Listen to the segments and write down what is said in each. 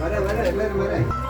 വരാം വരാം എല്ലാവരും വരാം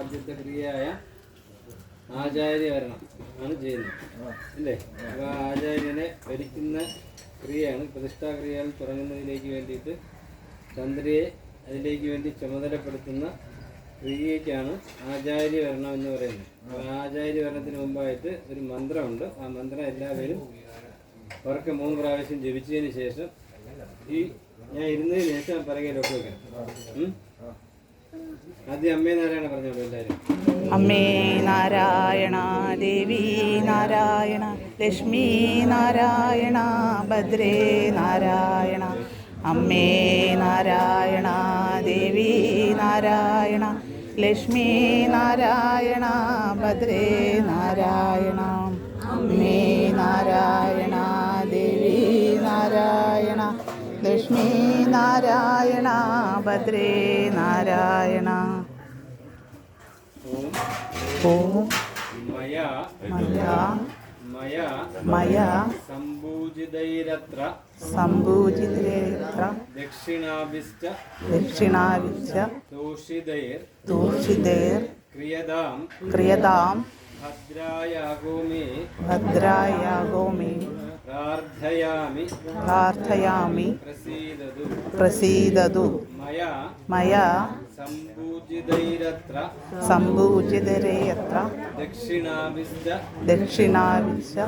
ആദ്യത്തെ ക്രിയയായ ആചാര്യവരണം ആണ് ചെയ്യുന്നത്. അല്ലേ? ആചാര്യനെ ഭരിക്കുന്ന ക്രിയയാണ് തുടങ്ങുന്നതിലേക്ക് വേണ്ടിയിട്ട് തന്ത്രിയെ അതിലേക്ക് വേണ്ടി ചുമതലപ്പെടുത്തുന്ന ആചാര്യവരണം എന്ന് പറയുന്നത്. അപ്പോൾ ആചാര്യവരണത്തിന് മുമ്പായിട്ട് ഒരു മന്ത്രമുണ്ട്. ആ മന്ത്രം എല്ലാവരും ഉറക്കെ മൂന്ന് പ്രാവശ്യം ജപിച്ചതിന് ശേഷം ഈ ഞാൻ ഇരുന്നതിന് ശേഷം പിറകയിലോട്ട് വെക്കണം. വെക്കാം ആദ്യം അമ്മേ നാരായണ പറഞ്ഞോളൂ എല്ലാവരും. അമ്മേ നാരായണ ദേവി നാരായണ ലക്ഷ്മി നാരായണ ഭദ്രേ നാരായണ. അമ്മേ നാരായണ ദേവി നാരായണ ലക്ഷ്മി നാരായണ ഭദ്രേ നാരായണ. ലക്ഷ്മി നാരായണ ഭദ്രേ നാരായണ. ഓം മയാ മയാ മയ സംഭൂജിതൈരത്ര. സംഭൂജിതേത്ര ദക്ഷിണാഭിശ്ച ദക്ഷിണാവിച്ച ദോഷിതൈർ. ദൂഷിതേർ. ക്രിയതാം. ക്രിയതാം. ഭദ്രായാഗോ മേ ഭദ്രായാഗോ മേ പ്രാർത്ഥയാമി പ്രാർത്ഥയാമി പ്രസീദതു പ്രസീദതു മയാ മയ സംഭൂജിതൈരത്ര സംഭൂജിതരേയത്ര ദക്ഷിണാവിച്ച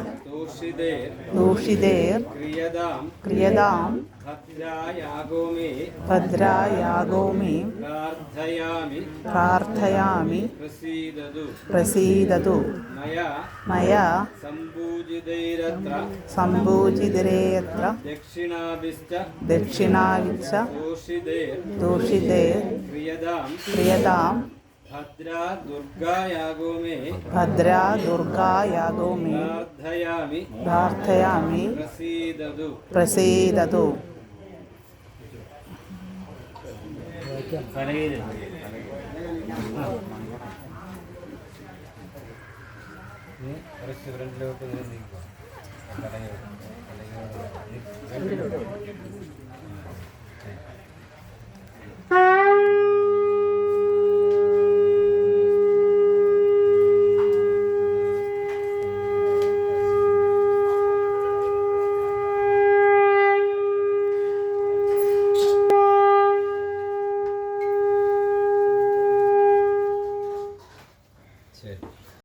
ദോഷിതൈർ. ക്രിയതാം. ക്രിയതാം. ഭദ്രായാഗോ മേ ഭദ്രായാഗോ മേ പ്രാർത്ഥയാമി. പ്രസീദതു. മയാ. സംഭൂജിതരേയത്ര ദക്ഷിണാവിച്ച ദോഷിതൈർ. പ്രിയതാം. ഭദ്രാ ദുർഗായാഗോ മേ ഭദ്രാ ദുർഗായാഗോ മേ പ്രാർത്ഥയാമി. പ്രസീദതു. കുറച്ച് ഫ്രണ്ടിലോട്ട് നീക്കുക